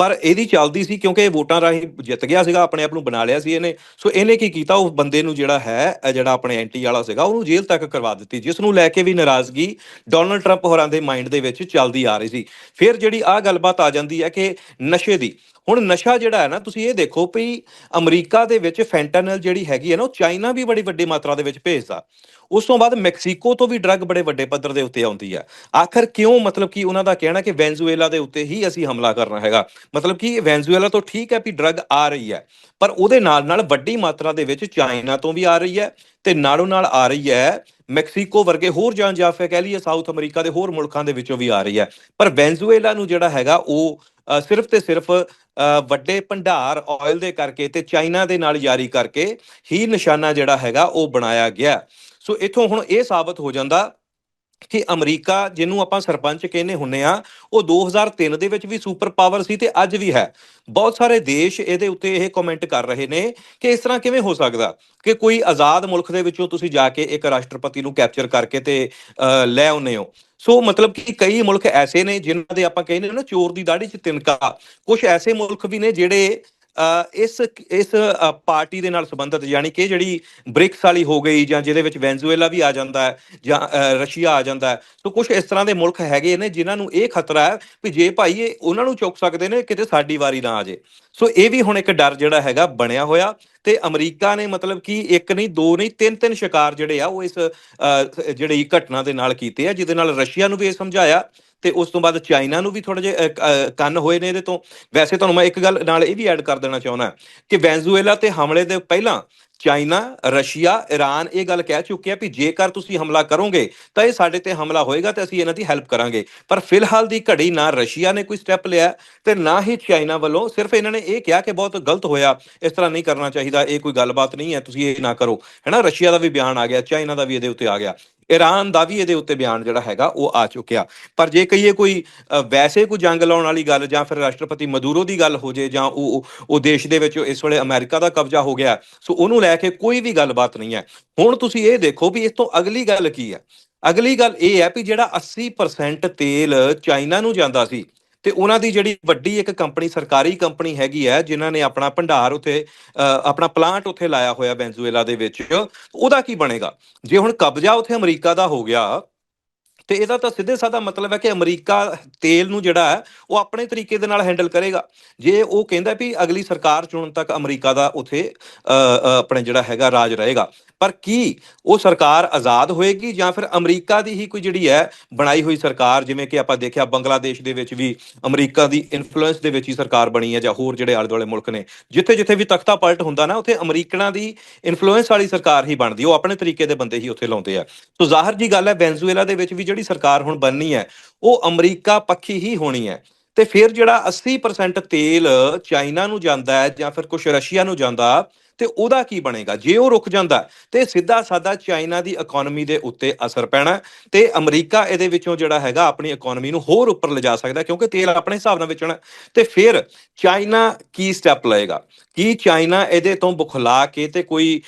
ਪਰ ਇਹਦੀ ਚੱਲਦੀ ਸੀ ਕਿਉਂਕਿ ਇਹ ਵੋਟਾਂ ਰਾਹੀਂ ਜਿੱਤ ਗਿਆ ਸੀਗਾ, ਆਪਣੇ ਆਪ ਨੂੰ ਬਣਾ ਲਿਆ ਸੀ ਇਹਨੇ। ਸੋ ਇਹਨੇ ਕੀ ਕੀਤਾ? ਉਹ ਬੰਦੇ ਨੂੰ ਜਿਹੜਾ ਹੈ ਜਿਹੜਾ ਆਪਣੇ ਐਂਟੀ ਵਾਲਾ ਸੀਗਾ, ਉਹਨੂੰ ਜੇਲ੍ਹ ਤੱਕ ਕਰਵਾ ਦਿੱਤੀ, ਜਿਸ ਨੂੰ ਲੈ ਕੇ ਵੀ ਨਾਰਾਜ਼ਗੀ ਡੋਨਲਡ ਟਰੰਪ ਹੋਰਾਂ ਦੇ ਮਾਈਂਡ ਦੇ ਵਿੱਚ ਚੱਲਦੀ ਆ ਰਹੀ ਸੀ। ਫਿਰ ਜਿਹੜੀ ਆ ਗੱਲਬਾਤ ਆ ਜਾਂਦੀ ਹੈ ਕਿ ਨਸ਼ੇ ਦੀ। ਹੁਣ ਨਸ਼ਾ ਜਿਹੜਾ ਹੈ ਨਾ, ਤੁਸੀਂ ਇਹ ਦੇਖੋ ਵੀ ਅਮਰੀਕਾ ਦੇ ਵਿੱਚ ਫੈਂਟਨਲ ਜਿਹੜੀ ਹੈਗੀ ਹੈ ਨਾ, ਉਹ ਚਾਈਨਾ ਵੀ ਬੜੀ ਵੱਡੀ ਮਾਤਰਾ ਦੇ ਵਿੱਚ ਭੇਜਦਾ। ਉਸ ਤੋਂ ਬਾਅਦ ਮੈਕਸੀਕੋ ਤੋਂ ਵੀ ਡਰੱਗ ਬੜੇ ਵੱਡੇ ਪੱਧਰ ਦੇ ਉੱਤੇ ਆਉਂਦੀ ਆ। ਆਖਰ ਕਿਉਂ? ਮਤਲਬ ਕਿ ਉਹਨਾਂ ਦਾ ਕਹਿਣਾ ਕਿ ਵੈਨਜ਼ੂਏਲਾ ਦੇ ਉੱਤੇ ਹੀ ਅਸੀਂ ਹਮਲਾ ਕਰਨਾ ਹੈਗਾ। ਮਤਲਬ ਕਿ ਵੈਨਜ਼ੂਏਲਾ ਤੋਂ ਠੀਕ ਹੈ ਵੀ ਡਰੱਗ ਆ ਰਹੀ ਹੈ, ਪਰ ਉਹਦੇ ਨਾਲ ਨਾਲ ਵੱਡੀ ਮਾਤਰਾ ਦੇ ਵਿੱਚ ਚਾਈਨਾ ਤੋਂ ਵੀ ਆ ਰਹੀ ਹੈ ਤੇ ਨਾਲੋਂ ਨਾਲ ਆ ਰਹੀ ਹੈ ਮੈਕਸੀਕੋ ਵਰਗੇ ਹੋਰ ਜਾਂ ਜਾਂ ਫਿਰ ਕਹਿ ਲਈਏ ਸਾਊਥ ਅਮਰੀਕਾ ਦੇ ਹੋਰ ਮੁਲਕਾਂ ਦੇ ਵਿੱਚੋਂ ਵੀ ਆ ਰਹੀ ਹੈ। ਪਰ ਵੈਨਜ਼ੂਏਲਾ ਨੂੰ ਜਿਹੜਾ ਹੈਗਾ ਉਹ ਸਿਰਫ ਤੇ ਸਿਰਫ ਵੱਡੇ ਭੰਡਾਰ ਆਇਲ ਦੇ ਕਰਕੇ ਤੇ ਚਾਈਨਾ ਦੇ ਨਾਲ ਯਾਰੀ ਕਰਕੇ ਹੀ ਨਿਸ਼ਾਨਾ ਜਿਹੜਾ ਹੈਗਾ ਉਹ ਬਣਾਇਆ ਗਿਆ। ਸੋ ਇਥੋਂ ਹੁਣ ਇਹ ਸਾਬਤ ਹੋ ਜਾਂਦਾ ਕਿ ਅਮਰੀਕਾ ਜਿਹਨੂੰ ਆਪਾਂ ਸਰਪੰਚ ਕਹਿੰਦੇ ਹੁੰਨੇ ਆ ਉਹ 2003 ਦੇ ਵਿੱਚ ਵੀ ਸੁਪਰ ਪਾਵਰ ਸੀ ਤੇ ਅੱਜ ਵੀ ਹੈ। ਬਹੁਤ ਸਾਰੇ ਦੇਸ਼ ਇਹਦੇ ਉੱਤੇ ਇਹ ਕਮੈਂਟ ਕਰ ਰਹੇ ਨੇ ਕਿ ਇਸ ਤਰ੍ਹਾਂ ਕਿਵੇਂ ਹੋ ਸਕਦਾ ਕਿ ਕੋਈ ਆਜ਼ਾਦ ਮੁਲਕ ਦੇ ਵਿੱਚੋਂ ਤੁਸੀਂ ਜਾ ਕੇ ਇੱਕ ਰਾਸ਼ਟਰਪਤੀ ਨੂੰ ਕੈਪਚਰ ਕਰਕੇ ਤੇ ਅ, ਲੈ ਆਉਂਦੇ ਹੋ। ਸੋ ਮਤਲਬ ਕਿ ਕਈ ਮੁਲਕ ਐਸੇ ਨੇ ਜਿਨ੍ਹਾਂ ਦੇ ਆਪਾਂ ਕਹਿੰਦੇ ਨੇ ਨਾ ਚੋਰ ਦੀ ਦਾੜੀ 'ਚ ਤਿਨਕਾ ਕੁਝ ਐਸੇ ਮੁਲਕ ਵੀ ਨੇ ਜਿਹੜੇ ਇਸ ਇਸ ਪਾਰਟੀ ਦੇ ਨਾਲ ਸੰਬੰਧਿਤ ਯਾਨੀ ਕਿ ਜਿਹੜੀ ਬ੍ਰਿਕਸ ਵਾਲੀ ਹੋ ਗਈ ਜਾਂ ਜਿਹਦੇ ਵਿੱਚ ਵੈਨਜ਼ੂਏਲਾ ਵੀ ਆ ਜਾਂਦਾ ਹੈ ਜਾਂ ਰਸ਼ੀਆ ਆ ਜਾਂਦਾ ਹੈ ਸੋ ਕੁਝ ਇਸ ਤਰ੍ਹਾਂ ਦੇ ਮੁਲਕ ਹੈਗੇ ਨੇ ਜਿਨ੍ਹਾਂ ਨੂੰ ਇਹ ਖਤਰਾ ਹੈ ਵੀ ਜੇ ਭਾਈ ਇਹ ਉਹਨਾਂ ਨੂੰ ਚੁੱਕ ਸਕਦੇ ਨੇ ਕਿਤੇ ਸਾਡੀ ਵਾਰੀ ਨਾ ਆ ਜੇ। ਸੋ ਇਹ ਵੀ ਹੁਣ ਇੱਕ ਡਰ ਜਿਹੜਾ ਹੈਗਾ ਬਣਿਆ ਹੋਇਆ ਤੇ ਅਮਰੀਕਾ ਨੇ ਮਤਲਬ ਕਿ ਇੱਕ ਨਹੀਂ ਦੋ ਨਹੀਂ ਤਿੰਨ ਤਿੰਨ ਸ਼ਿਕਾਰ ਜਿਹੜੇ ਆ ਉਹ ਇਸ ਅ, ਜਿਹੜੀ ਘਟਨਾ ਦੇ ਨਾਲ ਕੀਤੇ ਆ ਜਿਹਦੇ ਨਾਲ ਰਸ਼ੀਆ ਨੂੰ ਵੀ ਇਹ ਸਮਝਾਇਆ ਤੇ ਉਸ ਤੋਂ ਬਾਅਦ ਚਾਈਨਾ ਨੂੰ ਵੀ ਥੋੜੇ ਜਿਹੇ ਕੰਨ ਹੋਏ ਨੇ ਇਹਦੇ ਤੋਂ। ਵੈਸੇ ਤੁਹਾਨੂੰ ਮੈਂ ਇੱਕ ਗੱਲ ਨਾਲ ਇਹ ਵੀ ਐਡ ਕਰ ਦੇਣਾ ਚਾਹੁੰਦਾ ਕਿ ਵੈਨਜ਼ੂਏਲਾ ਤੇ ਹਮਲੇ ਦੇ ਪਹਿਲਾਂ ਚਾਈਨਾ, ਰਸ਼ੀਆ ਈਰਾਨ ਇਹ ਗੱਲ ਕਹਿ ਚੁੱਕੇ ਆ ਵੀ ਜੇਕਰ ਤੁਸੀਂ ਹਮਲਾ ਕਰੋਗੇ ਤਾਂ ਇਹ ਸਾਡੇ ਤੇ ਹਮਲਾ ਹੋਏਗਾ ਤੇ ਅਸੀਂ ਇਹਨਾਂ ਦੀ ਹੈਲਪ ਕਰਾਂਗੇ। ਪਰ ਫਿਲਹਾਲ ਦੀ ਘੜੀ ਨਾ ਰਸ਼ੀਆ ਨੇ ਕੋਈ ਸਟੈਪ ਲਿਆ ਤੇ ਨਾ ਹੀ ਚਾਈਨਾ ਵੱਲੋਂ, ਸਿਰਫ ਇਹਨਾਂ ਨੇ ਇਹ ਕਿਹਾ ਕਿ ਬਹੁਤ ਗਲਤ ਹੋਇਆ, ਇਸ ਤਰ੍ਹਾਂ ਨਹੀਂ ਕਰਨਾ ਚਾਹੀਦਾ, ਇਹ ਕੋਈ ਗੱਲਬਾਤ ਨਹੀਂ ਹੈ, ਤੁਸੀਂ ਇਹ ਨਾ ਕਰੋ। ਹੈਨਾ, ਰਸ਼ੀਆ ਦਾ ਵੀ ਬਿਆਨ ਆ ਗਿਆ, ਚਾਈਨਾ ਦਾ ਵੀ ਇਹਦੇ ਉੱਤੇ ਆ ਗਿਆ। ਈਰਾਨ ਦਾ ਵੀ ਇਹਦੇ ਉੱਤੇ ਬਿਆਨ ਜਿਹੜਾ ਹੈਗਾ ਉਹ ਆ ਚੁੱਕਿਆ। ਪਰ ਜੇ ਕਹੀਏ ਕੋਈ ਵੈਸੇ ਕੋਈ ਜੰਗ ਲਾਉਣ ਵਾਲੀ ਗੱਲ ਜਾਂ ਫਿਰ ਰਾਸ਼ਟਰਪਤੀ ਮਦੂਰੋ ਦੀ ਗੱਲ ਹੋ ਜੇ ਜਾਂ ਉਹ, ਉਹ- ਉਹ ਦੇਸ਼ ਦੇ ਵਿੱਚ ਇਸ ਵੇਲੇ ਅਮਰੀਕਾ ਦਾ ਕਬਜ਼ਾ ਹੋ ਗਿਆ, ਸੋ ਉਹਨੂੰ ਲੈ ਕੇ ਕੋਈ ਵੀ ਗੱਲਬਾਤ ਨਹੀਂ ਹੈ। ਹੁਣ ਤੁਸੀਂ ਇਹ ਦੇਖੋ ਵੀ ਇਸ ਤੋਂ ਅਗਲੀ ਗੱਲ ਕੀ ਹੈ। ਅਗਲੀ ਗੱਲ ਇਹ ਹੈ ਵੀ ਜਿਹੜਾ 80% ਤੇਲ ਚਾਈਨਾ ਨੂੰ ਜਾਂਦਾ ਸੀ ਤੇ ਉਹਨਾਂ ਦੀ ਜਿਹੜੀ ਵੱਡੀ ਇੱਕ ਕੰਪਨੀ ਸਰਕਾਰੀ ਕੰਪਨੀ ਹੈਗੀ ਹੈ ਜਿਨ੍ਹਾਂ ਨੇ ਆਪਣਾ ਭੰਡਾਰ ਉੱਥੇ ਅ, ਆਪਣਾ ਪਲਾਂਟ ਉੱਥੇ ਲਾਇਆ ਹੋਇਆ ਵੈਨਜ਼ੂਏਲਾ ਦੇ ਵਿੱਚ ਉਹਦਾ ਕੀ ਬਣੇਗਾ? ਜੇ ਹੁਣ ਕਬਜ਼ਾ ਉੱਥੇ ਅਮਰੀਕਾ ਦਾ ਹੋ ਗਿਆ ਤੇ ਇਹਦਾ ਤਾਂ ਸਿੱਧੇ ਸਾਦਾ ਮਤਲਬ ਹੈ ਕਿ ਅਮਰੀਕਾ ਤੇਲ ਨੂੰ ਜਿਹੜਾ ਹੈ ਉਹ ਆਪਣੇ ਤਰੀਕੇ ਦੇ ਨਾਲ ਹੈਂਡਲ ਕਰੇਗਾ। ਜੇ ਉਹ ਕਹਿੰਦਾ ਵੀ ਅਗਲੀ ਸਰਕਾਰ ਚੁਣਨ ਤੱਕ ਅਮਰੀਕਾ ਦਾ ਉਥੇ ਅ, ਆਪਣੇ ਜਿਹੜਾ ਹੈਗਾ ਰਾਜ ਰਹੇਗਾ ਪਰ ਕੀ ਉਹ ਸਰਕਾਰ ਆਜ਼ਾਦ ਹੋਏਗੀ ਜਾਂ ਫਿਰ ਅਮਰੀਕਾ ਦੀ ਹੀ ਕੋਈ ਜਿਹੜੀ ਹੈ ਬਣਾਈ ਹੋਈ ਸਰਕਾਰ, ਜਿਵੇਂ ਕਿ ਆਪਾਂ ਦੇਖਿਆ ਬੰਗਲਾਦੇਸ਼ ਦੇ ਵਿੱਚ ਵੀ ਅਮਰੀਕਾ ਦੀ ਇਨਫਲੂਐਂਸ ਦੇ ਵਿੱਚ ਹੀ ਸਰਕਾਰ ਬਣੀ ਹੈ ਜਾਂ ਹੋਰ ਜਿਹੜੇ ਆਲੇ ਦੁਆਲੇ ਮੁਲਕ ਨੇ। ਜਿੱਥੇ ਜਿੱਥੇ ਵੀ ਤਖਤਾ ਪਲਟ ਹੁੰਦਾ ਨਾ, ਉੱਥੇ ਅਮਰੀਕਨਾਂ ਦੀ ਇਨਫਲੂਐਂਸ ਵਾਲੀ ਸਰਕਾਰ ਹੀ ਬਣਦੀ, ਉਹ ਆਪਣੇ ਤਰੀਕੇ ਦੇ ਬੰਦੇ ਹੀ ਉੱਥੇ ਲਾਉਂਦੇ ਆ। ਸੋ ਜ਼ਾਹਰ ਜੀ ਗੱਲ ਹੈ, ਵੈਨਜ਼ੂਏਲਾ ਦੇ ਵਿੱਚ ਵੀ ਜਿਹੜੀ ਸਰਕਾਰ ਹੁਣ ਬਣਨੀ ਹੈ, ਉਹ ਅਮਰੀਕਾ ਪੱਖੀ ਹੀ ਹੋਣੀ ਹੈ। ਤੇ ਫਿਰ ਜਿਹੜਾ 80% ਤੇਲ ਚਾਈਨਾ ਨੂੰ ਜਾਂਦਾ ਹੈ ਜਾਂ ਫਿਰ ਕੁਝ ਰਸ਼ੀਆ ਨੂੰ ਜਾਂਦਾ ਤੇ ਉਹਦਾ ਕੀ ਬਣੇਗਾ? ਜੇ ਉਹ ਰੁਕ ਜਾਂਦਾ ਤੇ ਸਿੱਧਾ ਸਾਦਾ ਚਾਈਨਾ ਦੀ ਇਕਨੋਮੀ ਦੇ ਉੱਤੇ ਅਸਰ ਪੈਣਾ ਤੇ ਅਮਰੀਕਾ ਇਹਦੇ ਵਿੱਚੋਂ ਜਿਹੜਾ ਹੈਗਾ ਆਪਣੀ ਇਕਨੋਮੀ ਨੂੰ ਹੋਰ ਉੱਪਰ ਲਿਜਾ ਸਕਦਾ ਕਿਉਂਕਿ ਤੇਲ ਆਪਣੇ ਹਿਸਾਬ ਨਾਲ ਵੇਚਣਾ ਤੇ ਫਿਰ ਚਾਈਨਾ ਕੀ ਸਟੈਪ ਲਏਗਾ? ਕੀ ਚਾਈਨਾ ਇਹਦੇ ਤੋਂ ਬੁਖਲਾ ਕੇ ਤੇ ਕੋਈ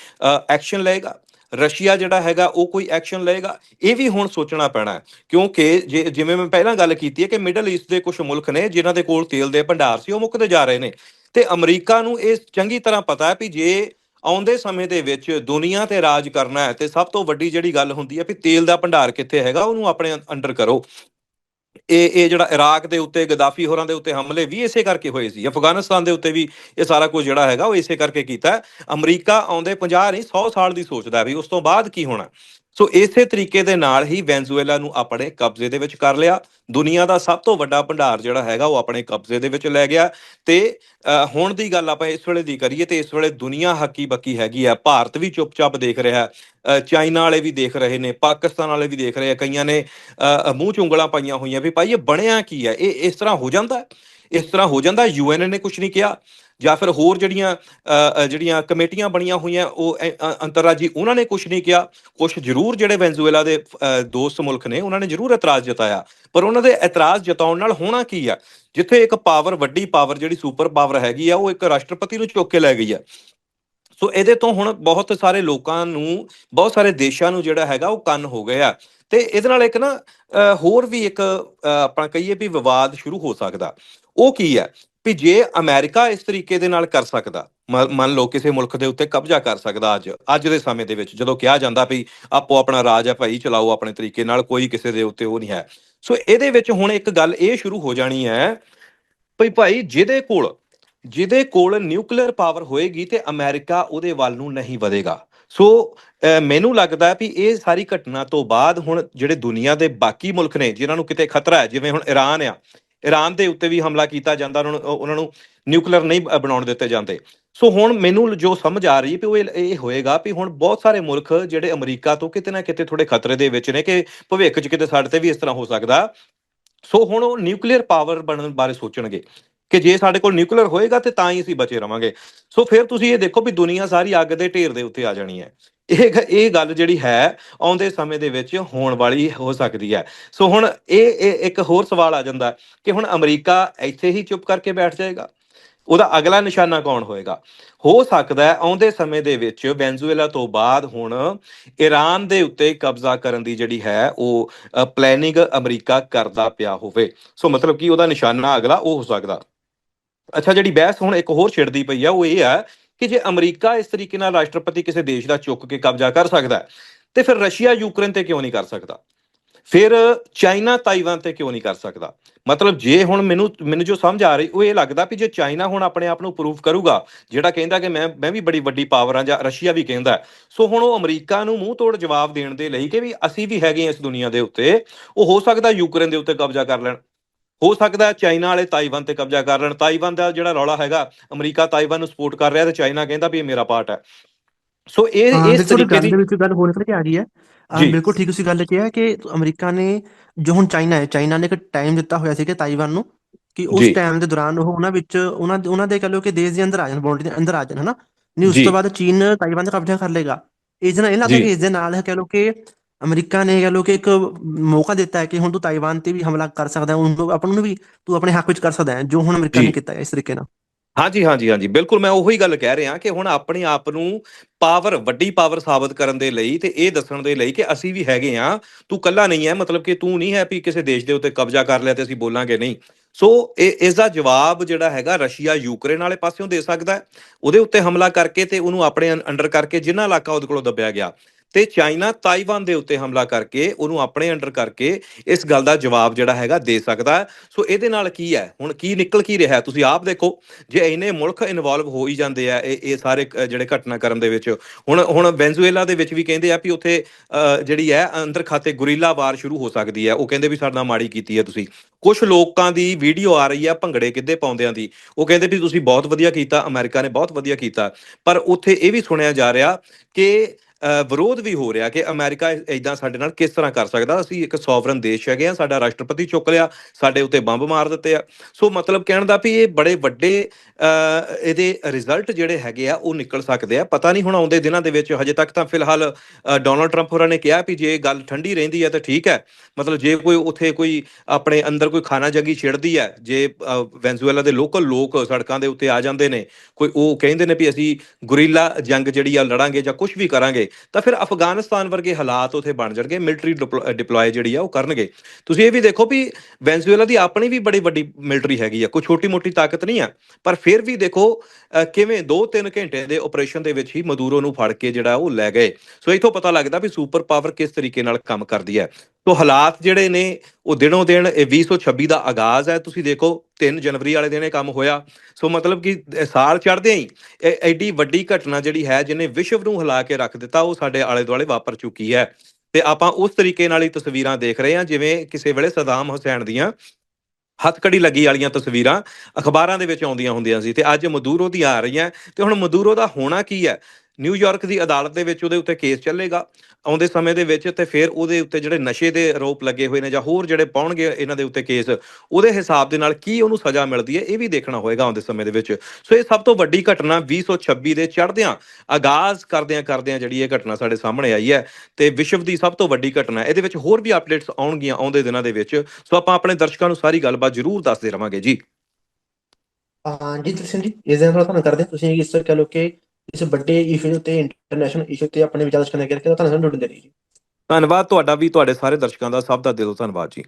ਐਕਸ਼ਨ ਲਏਗਾ? ਰਸ਼ੀਆ ਜਿਹੜਾ ਹੈਗਾ ਉਹ ਕੋਈ ਐਕਸ਼ਨ ਲਏਗਾ? ਇਹ ਵੀ ਹੁਣ ਸੋਚਣਾ ਪੈਣਾ ਕਿਉਂਕਿ ਜੇ, ਜਿਵੇਂ ਮੈਂ ਪਹਿਲਾਂ ਗੱਲ ਕੀਤੀ ਹੈ ਕਿ ਮਿਡਲ ਈਸਟ ਦੇ ਕੁਝ ਮੁਲਕ ਨੇ ਜਿਨ੍ਹਾਂ ਦੇ ਕੋਲ ਤੇਲ ਦੇ ਭੰਡਾਰ ਸੀ ਉਹ ਮੁੱਕਦੇ ਜਾ ਰਹੇ ਨੇ। ਤੇ ਅਮਰੀਕਾ ਨੂੰ ਇਹ ਚੰਗੀ ਤਰ੍ਹਾਂ ਪਤਾ ਹੈ ਵੀ ਜੇ ਆਉਂਦੇ ਸਮੇਂ ਦੇ ਵਿੱਚ ਦੁਨੀਆ ਤੇ ਰਾਜ ਕਰਨਾ ਹੈ ਤੇ ਸਭ ਤੋਂ ਵੱਡੀ ਜਿਹੜੀ ਗੱਲ ਹੁੰਦੀ ਹੈ ਵੀ ਤੇਲ ਦਾ ਭੰਡਾਰ ਕਿੱਥੇ ਹੈਗਾ, ਉਹਨੂੰ ਆਪਣੇ ਅੰਡਰ ਕਰੋ। ਇਹ ਇਹ ਜਿਹੜਾ ਇਰਾਕ ਦੇ ਉੱਤੇ, ਗਦਾਫੀ ਹੋਰਾਂ ਦੇ ਉੱਤੇ ਹਮਲੇ ਵੀ ਇਸੇ ਕਰਕੇ ਹੋਏ ਸੀ। ਅਫਗਾਨਿਸਤਾਨ ਦੇ ਉੱਤੇ ਵੀ ਇਹ ਸਾਰਾ ਕੁਝ ਜਿਹੜਾ ਹੈਗਾ ਉਹ ਇਸੇ ਕਰਕੇ ਕੀਤਾ। ਅਮਰੀਕਾ ਆਉਂਦੇ 50 ਨਹੀਂ 100 ਸਾਲ ਦੀ ਸੋਚਦਾ ਵੀ ਉਸ ਤੋਂ ਬਾਅਦ ਕੀ ਹੋਣਾ। ਸੋ ਇਸੇ ਤਰੀਕੇ ਦੇ ਨਾਲ ਹੀ ਵੈਨਜ਼ੂਏਲਾ ਨੂੰ ਆਪਣੇ ਕਬਜ਼ੇ ਦੇ ਵਿੱਚ ਕਰ ਲਿਆ। ਦੁਨੀਆ ਦਾ ਸਭ ਤੋਂ ਵੱਡਾ ਭੰਡਾਰ ਜਿਹੜਾ ਹੈਗਾ ਉਹ ਆਪਣੇ ਕਬਜ਼ੇ ਦੇ ਵਿੱਚ ਲੈ ਗਿਆ। ਤੇ ਹੁਣ ਦੀ ਗੱਲ ਆਪਾਂ ਇਸ ਵੇਲੇ ਦੀ ਕਰੀਏ ਤੇ ਇਸ ਵੇਲੇ ਦੁਨੀਆ ਹੱਕੀ ਬੱਕੀ ਹੈਗੀ ਆ। ਭਾਰਤ ਵੀ ਚੁੱਪਚਾਪ ਦੇਖ ਰਿਹਾ ਹੈ, ਚਾਈਨਾ ਵਾਲੇ ਵੀ ਦੇਖ ਰਹੇ ਨੇ ਪਾਕਿਸਤਾਨ ਵਾਲੇ ਵੀ ਦੇਖ ਰਹੇ ਆ। ਕਈਆਂ ਨੇ ਅ, ਮੂੰਹ ਚੁੰਗਲਾਂ ਪਾਈਆਂ ਹੋਈਆਂ ਵੀ। ਭਾਈ ਇਹ ਬਣਿਆ ਕੀ ਹੈ? ਇਹ ਇਸ ਤਰ੍ਹਾਂ ਹੋ ਜਾਂਦਾ? ਇਸ ਤਰ੍ਹਾਂ ਹੋ ਜਾਂਦਾ ਯੂਐਨ ਨੇ ਕੁਝ ਨਹੀਂ ਕਿਹਾ। ਜਾਂ ਫਿਰ ਹੋਰ ਜਿਹੜੀਆਂ ਅ, ਜਿਹੜੀਆਂ ਕਮੇਟੀਆਂ ਬਣੀਆਂ ਹੋਈਆਂ ਉਹ ਅੰਤਰਰਾਜੀ ਉਹਨਾਂ ਨੇ ਕੁਝ ਨਹੀਂ ਕਿਹਾ। ਕੁਝ ਜ਼ਰੂਰ ਜਿਹੜੇ ਵੈਨਜ਼ੂਏਲਾ ਦੇ ਅ, ਦੋਸਤ ਮੁਲਕ ਨੇ ਉਹਨਾਂ ਨੇ ਜ਼ਰੂਰ ਇਤਰਾਜ਼ ਜਤਾਇਆ। ਪਰ ਉਹਨਾਂ ਦੇ ਇਤਰਾਜ਼ ਜਤਾਉਣ ਨਾਲ ਹੋਣਾ ਕੀ ਆ? ਜਿੱਥੇ ਇੱਕ ਪਾਵਰ ਵੱਡੀ ਪਾਵਰ ਜਿਹੜੀ ਸੁਪਰ ਪਾਵਰ ਹੈਗੀ ਆ ਉਹ ਇੱਕ ਰਾਸ਼ਟਰਪਤੀ ਨੂੰ ਚੁੱਕ ਕੇ ਲੈ ਗਈ ਆ। ਸੋ ਇਹਦੇ ਤੋਂ ਹੁਣ ਬਹੁਤ ਸਾਰੇ ਲੋਕਾਂ ਨੂੰ ਬਹੁਤ ਸਾਰੇ ਦੇਸ਼ਾਂ ਨੂੰ ਜਿਹੜਾ ਹੈਗਾ ਉਹ ਕੰਨ ਹੋ ਗਏ ਆ। ਤੇ ਇਹਦੇ ਨਾਲ ਇੱਕ ਨਾ ਅ, ਹੋਰ ਵੀ ਇੱਕ ਅ, ਆਪਾਂ ਕਹੀਏ ਵੀ ਵਿਵਾਦ ਸ਼ੁਰੂ ਹੋ ਸਕਦਾ। ਉਹ ਕੀ ਹੈ ਵੀ ਜੇ ਅਮਰੀਕਾ ਇਸ ਤਰੀਕੇ ਦੇ ਨਾਲ ਕਰ ਸਕਦਾ, ਮ- ਮੰਨ ਲਓ ਕਿਸੇ ਮੁਲਕ ਦੇ ਉੱਤੇ ਕਬਜ਼ਾ ਕਰ ਸਕਦਾ ਅੱਜ ਅੱਜ ਦੇ ਸਮੇਂ ਦੇ ਵਿੱਚ, ਜਦੋਂ ਕਿਹਾ ਜਾਂਦਾ ਵੀ ਆਪੋ ਆਪਣਾ ਰਾਜ ਹੈ, ਭਾਈ ਚਲਾਓ ਆਪਣੇ ਤਰੀਕੇ ਨਾਲ, ਕੋਈ ਕਿਸੇ ਦੇ ਉੱਤੇ ਉਹ ਨਹੀਂ ਹੈ। ਸੋ ਇਹਦੇ ਵਿੱਚ ਹੁਣ ਇੱਕ ਗੱਲ ਇਹ ਸ਼ੁਰੂ ਹੋ ਜਾਣੀ ਹੈ ਭਈ ਭਾਈ ਜਿਹਦੇ ਕੋਲ ਜਿਹਦੇ ਕੋਲ ਨਿਊਕਲੀਅਰ ਪਾਵਰ ਹੋਏਗੀ ਤੇ ਅਮਰੀਕਾ ਉਹਦੇ ਵੱਲ ਨੂੰ ਨਹੀਂ ਵਧੇਗਾ। ਸੋ ਮੈਨੂੰ ਲੱਗਦਾ ਹੈ ਵੀ ਇਹ ਸਾਰੀ ਘਟਨਾ ਤੋਂ ਬਾਅਦ ਹੁਣ ਜਿਹੜੇ ਦੁਨੀਆ ਦੇ ਬਾਕੀ ਮੁਲਕ ਨੇ, ਜਿਨ੍ਹਾਂ ਨੂੰ ਕਿਤੇ ਖਤਰਾ ਹੈ, ਜਿਵੇਂ ਹੁਣ ਈਰਾਨ ਆ ਈਰਾਨ ਦੇ ਉੱਤੇ ਵੀ ਹਮਲਾ ਕੀਤਾ ਜਾਂਦਾ ਉਹਨਾਂ ਨੂੰ ਉਹਨਾਂ ਨੂੰ ਨਿਊਕਲੀਅਰ ਨਹੀਂ ਬਣਾਉਣ ਦਿੱਤੇ ਜਾਂਦੇ। ਸੋ ਹੁਣ ਮੈਨੂੰ ਜੋ ਸਮਝ ਆ ਰਹੀ ਹੈ ਵੀ ਉਹ ਇਹ ਹੋਏਗਾ ਵੀ ਹੁਣ ਬਹੁਤ ਸਾਰੇ ਮੁਲਕ ਜਿਹੜੇ ਅਮਰੀਕਾ ਤੋਂ ਕਿਤੇ ਨਾ ਕਿਤੇ ਥੋੜੇ ਖਤਰੇ ਦੇ ਵਿੱਚ ਨੇ ਕਿ ਭਵਿੱਖ 'ਚ ਕਿਤੇ ਸਾਡੇ ਤੇ ਵੀ ਇਸ ਤਰ੍ਹਾਂ ਹੋ ਸਕਦਾ। ਸੋ ਹੁਣ ਉਹ ਨਿਊਕਲੀਅਰ ਪਾਵਰ ਬਣਨ ਬਾਰੇ ਸੋਚਣਗੇ ਕਿ ਜੇ ਸਾਡੇ ਕੋਲ ਨਿਊਕਲੀਅਰ ਹੋਏਗਾ ਤੇ ਤਾਂ ਹੀ ਅਸੀਂ ਬਚੇ ਰਵਾਂਗੇ। ਸੋ ਫਿਰ ਤੁਸੀਂ ਇਹ ਦੇਖੋ ਵੀ ਦੁਨੀਆ ਸਾਰੀ ਅੱਗ ਦੇ ਢੇਰ ਦੇ ਉੱਤੇ ਆ ਜਾਣੀ ਹੈ। ਇਹ ਇਹ ਗੱਲ ਜਿਹੜੀ ਹੈ ਆਉਂਦੇ ਸਮੇਂ ਦੇ ਵਿੱਚ ਹੋਣ ਵਾਲੀ ਹੋ ਸਕਦੀ ਹੈ। ਸੋ ਹੁਣ ਇਹ ਇਹ ਇੱਕ ਹੋਰ ਸਵਾਲ ਆ ਜਾਂਦਾ ਕਿ ਹੁਣ ਅਮਰੀਕਾ ਇੱਥੇ ਹੀ ਚੁੱਪ ਕਰਕੇ ਬੈਠ ਜਾਏਗਾ? ਉਹਦਾ ਅਗਲਾ ਨਿਸ਼ਾਨਾ ਕੌਣ ਹੋਏਗਾ? ਹੋ ਸਕਦਾ ਹੈ ਆਉਂਦੇ ਸਮੇਂ ਦੇ ਵਿੱਚ ਵੈਨਜ਼ੂਏਲਾ ਤੋਂ ਬਾਅਦ ਹੁਣ ਈਰਾਨ ਦੇ ਉੱਤੇ ਕਬਜ਼ਾ ਕਰਨ ਦੀ ਜਿਹੜੀ ਹੈ ਉਹ ਪਲੈਨਿੰਗ ਅਮਰੀਕਾ ਕਰਦਾ ਪਿਆ ਹੋਵੇ। ਸੋ ਮਤਲਬ ਕਿ ਉਹਦਾ ਨਿਸ਼ਾਨਾ ਅਗਲਾ ਉਹ ਹੋ ਸਕਦਾ। ਅੱਛਾ, ਜਿਹੜੀ ਬਹਿਸ ਹੁਣ ਇੱਕ ਹੋਰ ਛਿੜਦੀ ਪਈ ਆ, ਉਹ ਇਹ ਆ ਕਿ ਜੇ ਅਮਰੀਕਾ ਇਸ ਤਰੀਕੇ ਨਾਲ ਰਾਸ਼ਟਰਪਤੀ ਕਿਸੇ ਦੇਸ਼ ਦਾ ਚੁੱਕ ਕੇ ਕਬਜ਼ਾ ਕਰ ਸਕਦਾ ਹੈ, ਤੇ ਫਿਰ ਰਸ਼ੀਆ ਯੂਕਰੇਨ ਤੇ ਕਿਉਂ ਨਹੀਂ ਕਰ ਸਕਦਾ? ਫਿਰ ਚਾਈਨਾ ਤਾਈਵਾਨ ਤੇ ਕਿਉਂ ਨਹੀਂ ਕਰ ਸਕਦਾ? ਮਤਲਬ ਜੇ ਹੁਣ ਮੈਨੂੰ ਮੈਨੂੰ ਜੋ ਸਮਝ ਆ ਰਹੀ ਉਹ ਇਹ ਲੱਗਦਾ ਵੀ ਜੇ ਚਾਈਨਾ ਹੁਣ ਆਪਣੇ ਆਪ ਨੂੰ ਪ੍ਰੂਫ ਕਰੂਗਾ ਜਿਹੜਾ ਕਹਿੰਦਾ ਕਿ ਮੈਂ ਮੈਂ ਵੀ ਬੜੀ ਵੱਡੀ ਪਾਵਰ ਹਾਂ ਜਾਂ ਰਸ਼ੀਆ ਵੀ ਕਹਿੰਦਾ ਸੋ ਹੁਣ ਉਹ ਅਮਰੀਕਾ ਨੂੰ ਮੂੰਹ ਤੋੜ ਜਵਾਬ ਦੇਣ ਦੇ ਲਈ ਕਿ ਵੀ ਅਸੀਂ ਵੀ ਹੈਗੇ ਹਾਂ ਇਸ ਦੁਨੀਆ ਦੇ ਉੱਤੇ ਉਹ ਹੋ ਸਕਦਾ ਯੂਕਰੇਨ ਦੇ ਉੱਤੇ ਕਬਜ਼ਾ ਕਰ ਲੈਣ। ਹੋ ਸਕਦਾ ਹੈ ਚਾਈਨਾ ਵਾਲੇ ਤਾਈਵਾਨ ਤੇ ਕਬਜ਼ਾ ਕਰ ਲੈਣ ਤਾਈਵਾਨ ਦਾ ਜਿਹੜਾ ਰੌਲਾ ਹੈਗਾ ਅਮਰੀਕਾ ਤਾਈਵਾਨ ਨੂੰ ਸਪੋਰਟ ਕਰ ਰਿਹਾ ਤੇ ਚਾਈਨਾ ਕਹਿੰਦਾ ਵੀ ਇਹ ਮੇਰਾ ਪਾਰਟ ਹੈ ਸੋ ਇਹ ਇਸ ਬਿਲਕੁਲ ਤਰੀਕੇ ਦੀ ਵਿੱਚ ਗੱਲ ਹੋਰ ਨਿਕਲ ਕੇ ਆ ਰਹੀ ਹੈ। ਬਿਲਕੁਲ ਠੀਕ ਤੁਸੀਂ ਗੱਲ ਕਿਹਾ ਕਿ ਅਮਰੀਕਾ ਨੇ ਜੋ ਹੁਣ ਚਾਈਨਾ ਹੈ ਚਾਈਨਾ ਨੇ ਇੱਕ ਟਾਈਮ ਦਿੱਤਾ ਹੋਇਆ ਸੀ ਕਿ ਤਾਈਵਾਨ ਨੂੰ ਕਿ ਉਸ। ਟਾਈਮ ਦੇ ਦੌਰਾਨ ਉਹ ਉਹਨਾਂ ਵਿੱਚ ਉਹਨਾਂ ਦੇ ਉਹਨਾਂ ਦੇ ਕਹ ਲਓ ਕਿ ਦੇਸ਼ ਦੇ ਅੰਦਰ ਆ ਜਾਣ ਬਾਉਂਡਰੀ ਦੇ ਅੰਦਰ ਆ ਜਾਣ ਹਨਾ ਨਹੀਂ ਉਸ। ਤੋਂ ਬਾਅਦ ਚੀਨ ਤਾਈਵਾਨ ਦਾ ਕਬਜ਼ਾ ਕਰ ਲੇਗਾ ਇਸ ਨਾਲ ਇਹ ਲੱਗਦਾ ਜੀ। ਕਿ ਇਸ ਦੇ ਨਾਲ ਕਹ ਲਓ ਕਿ ਅਮਰੀਕਾ ਨੇ ਕਹ ਲਓ ਕਿ ਇੱਕ ਮੌਕਾ ਦਿੱਤਾ ਹੈ ਕਿ ਹੁਣ ਤੂੰ ਤਾਈਵਾਨ ਤੇ ਵੀ ਹਮਲਾ ਕਰ ਸਕਦਾ ਹੈ ਉਹਨੂੰ ਆਪਾਂ ਨੂੰ ਵੀ ਤੂੰ ਆਪਣੇ ਹੱਕ ਵਿੱਚ ਕਰ ਸਕਦਾ ਹੈ ਜੋ ਹੁਣ ਅਮਰੀਕਾ। ਨੇ ਕੀਤਾ ਹੈ ਇਸ ਤਰੀਕੇ ਨਾਲ। ਹਾਂਜੀ ਹਾਂਜੀ ਹਾਂਜੀ ਬਿਲਕੁਲ ਮੈਂ ਉਹੀ ਗੱਲ ਕਹਿ ਰਿਹਾ ਕਿ ਹੁਣ ਆਪਣੇ ਆਪ ਨੂੰ ਪਾਵਰ ਵੱਡੀ ਪਾਵਰ ਸਾਬਤ ਕਰਨ ਦੇ ਲਈ ਤੇ ਇਹ ਦੱਸਣ ਦੇ ਲਈ ਕਿ ਅਸੀਂ ਵੀ ਹੈਗੇ ਆ ਤੂੰ ਕੱਲਾ ਨਹੀਂ ਹੈ ਮਤਲਬ ਕਿ ਤੂੰ ਨਹੀਂ ਹੈ ਵੀ ਕਿਸੇ ਦੇਸ਼ ਦੇ ਉੱਤੇ ਕਬਜ਼ਾ ਕਰ ਲਿਆ ਤੇ ਅਸੀਂ ਬੋਲਾਂਗੇ ਨਹੀਂ। ਸੋ ਇਹ ਇਸ ਦਾ ਜਵਾਬ ਜਿਹੜਾ ਹੈਗਾ ਰਸ਼ੀਆ ਯੂਕਰੇਨ ਵਾਲੇ ਪਾਸਿਓਂ ਦੇ ਸਕਦਾ ਹੈ ਉਹਦੇ ਉੱਤੇ ਹਮਲਾ ਕਰਕੇ ਤੇ ਉਹਨੂੰ ਆਪਣੇ ਅੰਡਰ ਕਰਕੇ ਜਿੰਨਾ ਇਲਾਕਾ ਉਹਦੇ ਕੋਲੋਂ ਦੱਬਿਆ ਗਿਆ। ਤੇ ਚਾਈਨਾ ਤਾਈਵਾਨ ਦੇ ਉੱਤੇ ਹਮਲਾ ਕਰਕੇ ਉਹਨੂੰ ਆਪਣੇ ਅੰਡਰ ਕਰਕੇ ਇਸ ਗੱਲ ਦਾ ਜਵਾਬ ਜਿਹੜਾ ਹੈਗਾ ਦੇ ਸਕਦਾ ਸੋ ਇਹਦੇ ਨਾਲ ਕੀ ਹੈ? ਹੁਣ ਕੀ ਨਿਕਲ ਕੀ ਰਿਹਾ? ਤੁਸੀਂ ਆਪ ਦੇਖੋ, ਜੇ ਇੰਨੇ ਮੁਲਕ ਇਨਵੋਲਵ ਹੋ ਹੀ ਜਾਂਦੇ ਆ, ਇਹ ਇਹ ਸਾਰੇ ਜਿਹੜੇ ਘਟਨਾਕ੍ਰਮ ਦੇ ਵਿੱਚ। ਹੁਣ ਹੁਣ ਵੈਨਜ਼ੂਏਲਾ ਦੇ ਵਿੱਚ ਵੀ ਕਹਿੰਦੇ ਆ ਵੀ ਉੱਥੇ ਜਿਹੜੀ ਹੈ, ਅੰਦਰ ਖਾਤੇ ਗੁਰੀਲਾ ਵਾਰ ਸ਼ੁਰੂ ਹੋ ਸਕਦੀ ਹੈ। ਉਹ ਕਹਿੰਦੇ ਵੀ ਸਾਡੇ ਨਾਲ ਮਾੜੀ ਕੀਤੀ ਹੈ ਤੁਸੀਂ। ਕੁਝ ਲੋਕਾਂ ਦੀ ਵੀਡੀਓ ਆ ਰਹੀ ਹੈ ਭੰਗੜੇ ਕਿੱਦੇ ਪਾਉਂਦਿਆਂ ਦੀ। ਉਹ ਕਹਿੰਦੇ ਵੀ ਤੁਸੀਂ ਬਹੁਤ ਵਧੀਆ ਕੀਤਾ, ਅਮਰੀਕਾ ਨੇ ਬਹੁਤ ਵਧੀਆ ਕੀਤਾ। ਪਰ ਉੱਥੇ ਇਹ ਵੀ ਸੁਣਿਆ ਜਾ ਰਿਹਾ ਕਿ ਵਿਰੋਧ ਵੀ ਹੋ ਰਿਹਾ ਕਿ ਅਮਰੀਕਾ ਇਦਾਂ ਸਾਡੇ ਨਾਲ ਕਿਸ ਤਰ੍ਹਾਂ ਕਰ ਸਕਦਾ? ਅਸੀਂ ਇੱਕ ਸੋਵਰਨ ਦੇਸ਼ ਹੈਗੇ ਆ ਸਾਡਾ ਰਾਸ਼ਟਰਪਤੀ ਚੁੱਕ ਲਿਆ ਸਾਡੇ ਉੱਤੇ ਬੰਬ ਮਾਰ ਦਿੱਤੇ ਆ। ਸੋ ਮਤਲਬ ਕਹਿਣ ਦਾ ਵੀ ਇਹ ਬੜੇ ਵੱਡੇ ਇਹਦੇ ਰਿਜ਼ਲਟ ਜਿਹੜੇ ਹੈਗੇ ਆ ਉਹ ਨਿਕਲ ਸਕਦੇ ਆ। ਪਤਾ ਨਹੀਂ ਹੁਣ ਆਉਂਦੇ ਦਿਨਾਂ ਦੇ ਵਿੱਚ ਹਜੇ ਤੱਕ ਤਾਂ ਫਿਲਹਾਲ ਡੋਨਲਡ ਟਰੰਪ ਹੋਰਾਂ ਨੇ ਕਿਹਾ ਵੀ ਜੇ ਗੱਲ ਠੰਡੀ ਰਹਿੰਦੀ ਹੈ ਤਾਂ ਠੀਕ ਹੈ। ਮਤਲਬ ਜੇ ਕੋਈ ਉੱਥੇ ਕੋਈ ਆਪਣੇ ਅੰਦਰ ਕੋਈ ਖਾਣਾ ਜੰਗੀ ਛਿੜਦੀ ਹੈ ਜੇ ਅ, ਵੈਨਜ਼ੂਏਲਾ ਦੇ ਲੋਕਲ ਲੋਕ ਸੜਕਾਂ ਦੇ ਉੱਤੇ ਆ ਜਾਂਦੇ ਨੇ ਕੋਈ ਉਹ ਕਹਿੰਦੇ ਨੇ ਵੀ ਅਸੀਂ ਗੁਰੀਲਾ ਜੰਗ ਜਿਹੜੀ ਆ ਲੜਾਂਗੇ ਜਾਂ ਕੁਝ ਵੀ ਕਰਾਂਗੇ ਤਾਂ ਫਿਰ ਅਫਗਾਨਿਸਤਾਨ ਵਰਗੇ ਹਾਲਾਤ ਉੱਥੇ ਬਣ ਜਾਣਗੇ ਮਿਲਟਰੀ ਡਿਪਲੋਏ ਜਿਹੜੀ ਆ ਉਹ ਕਰਨਗੇ। ਤੁਸੀਂ ਇਹ ਵੀ ਦੇਖੋ ਵੀ ਵੈਨਜ਼ੂਏਲਾ ਦੀ ਆਪਣੀ ਵੀ ਬੜੀ ਵੱਡੀ ਮਿਲਟਰੀ ਹੈਗੀ ਆ ਕੋਈ ਛੋਟੀ ਮੋਟੀ ਤਾਕਤ ਨਹੀਂ ਆ ਪਰ ਫਿਰ ਵੀ ਦੇਖੋ ਅ, ਕਿਵੇਂ 2-3 ਘੰਟੇ ਦੇ ਆਪਰੇਸ਼ਨ ਦੇ ਵਿੱਚ ਹੀ ਮਦੂਰੋ ਨੂੰ ਫੜ ਕੇ ਜਿਹੜਾ ਉਹ ਲੈ ਗਏ। ਸੋ ਇਥੋਂ ਪਤਾ ਲੱਗਦਾ ਵੀ ਸੁਪਰ ਪਾਵਰ ਕਿਸ ਤਰੀਕੇ ਨਾਲ ਕੰਮ ਕਰਦੀ ਹੈ। ਸੋ ਹਾਲਾਤ ਜਿਹੜੇ ਨੇ, ਉਹ ਦਿਨੋਂ ਦਿਨ ਇਹ 2026 ਦਾ ਆਗਾਜ਼ ਹੈ। ਤੁਸੀਂ ਦੇਖੋ 3 ਜਨਵਰੀ ਵਾਲੇ ਦਿਨ ਇਹ ਕੰਮ ਹੋਇਆ। ਸੋ ਮਤਲਬ ਕਿ ਸਾਲ ਚੜ੍ਹਦੇ ਹੀ ਐਡੀ ਵੱਡੀ ਘਟਨਾ ਜਿਹੜੀ ਹੈ, ਜਿਹਨੇ ਵਿਸ਼ਵ ਨੂੰ ਹਿਲਾ ਕੇ ਰੱਖ ਦਿੱਤਾ, ਉਹ ਸਾਡੇ ਆਲੇ ਦੁਆਲੇ ਵਾਪਰ ਚੁੱਕੀ ਹੈ। ਤੇ ਆਪਾਂ ਉਸ ਤਰੀਕੇ ਨਾਲ ਹੀ ਤਸਵੀਰਾਂ ਦੇਖ ਰਹੇ ਹਾਂ, ਜਿਵੇਂ ਕਿਸੇ ਵੇਲੇ ਸਦਾਮ ਹੁਸੈਨ ਦੀਆਂ ਹੱਥਕੜੀ ਲੱਗੀ ਵਾਲੀਆਂ ਤਸਵੀਰਾਂ ਅਖਬਾਰਾਂ ਦੇ ਵਿੱਚ ਆਉਂਦੀਆਂ ਹੁੰਦੀਆਂ ਸੀ। ਤੇ ਅੱਜ ਮਦੂਰੋ ਦੀ ਆ ਰਹੀਆਂ। ਤੇ ਹੁਣ ਮਦੂਰੋ ਦਾ ਹੋਣਾ ਕੀ ਹੈ? ਨਿਊਯਾਰਕ ਦੀ ਅਦਾਲਤ ਦੇ ਵਿੱਚ ਉਹਦੇ ਉੱਤੇ ਕੇਸ ਚੱਲੇਗਾ। ਆਉਂਦੇ ਸਮੇਂ ਦੇ ਵਿੱਚ ਤੇ ਫਿਰ ਉਹਦੇ ਉੱਤੇ ਜਿਹੜੇ ਨਸ਼ੇ ਦੇ ਆਰੋਪ ਲੱਗੇ ਹੋਏ ਨੇ ਜਾਂ ਹੋਰ ਜਿਹੜੇ ਪਾਉਣਗੇ ਇਹਨਾਂ ਦੇ ਉੱਤੇ ਕੇਸ, ਉਹਦੇ ਹਿਸਾਬ ਦੇ ਨਾਲ ਕੀ ਉਹਨੂੰ ਸਜ਼ਾ ਮਿਲਦੀ ਹੈ ਇਹ ਵੀ ਦੇਖਣਾ ਹੋਏਗਾ ਆਉਂਦੇ ਸਮੇਂ ਦੇ ਵਿੱਚ। ਸੋ ਇਹ ਸਭ ਤੋਂ ਵੱਡੀ ਘਟਨਾ 2026 ਦੇ ਚੜ੍ਹਦਿਆਂ ਆਗਾਜ਼ ਕਰਦਿਆਂ ਕਰਦਿਆਂ ਜਿਹੜੀ ਇਹ ਘਟਨਾ ਸਾਡੇ ਸਾਹਮਣੇ ਆਈ ਹੈ ਤੇ ਵਿਸ਼ਵ ਦੀ ਸਭ ਤੋਂ ਵੱਡੀ ਘਟਨਾ ਇਹਦੇ ਵਿੱਚ ਹੋਰ ਵੀ ਅਪਡੇਟਸ ਆਉਣਗੀਆਂ ਆਉਂਦੇ ਦਿਨਾਂ ਦੇ ਵਿੱਚ। ਸੋ ਆਪਾਂ ਆਪਣੇ ਦਰਸ਼ਕਾਂ ਨੂੰ ਸਾਰੀ ਗੱਲਬਾਤ ਜ਼ਰੂਰ ਦੱਸਦੇ ਰਵਾਂਗੇ ਜੀ। ਹਾਂ ਜੀ ਦਰਸ਼ਨ ਜੀ, ਇਸ ਦੇ ਨਾਲ ਤੁਹਾਨੂੰ ਕਰਦੇ ਤੁਸੀਂ ਇਸ ਤਰ੍ਹਾਂ ਕਹ ਲਓ ਕਿ ਇਸ ਵੱਡੇ ਇਸ਼ੂ ਦੇ ਉੱਤੇ ਇੰਟਰਨੈਸ਼ਨਲ ਇਸ਼ੂ ਤੇ ਆਪਣੇ ਵਿਚਾਰ ਸਾਂਝੇ ਕਰਕੇ ਤੁਹਾਨੂੰ ਸਾਨੂੰ ਜੁੜਨ ਦੇ ਲਈ ਜੀ ਧੰਨਵਾਦ ਤੁਹਾਡਾ ਵੀ, ਤੁਹਾਡੇ ਸਾਰੇ ਦਰਸ਼ਕਾਂ ਦਾ ਸਭ ਦਾ ਦਿਲੋਂ ਧੰਨਵਾਦ ਜੀ।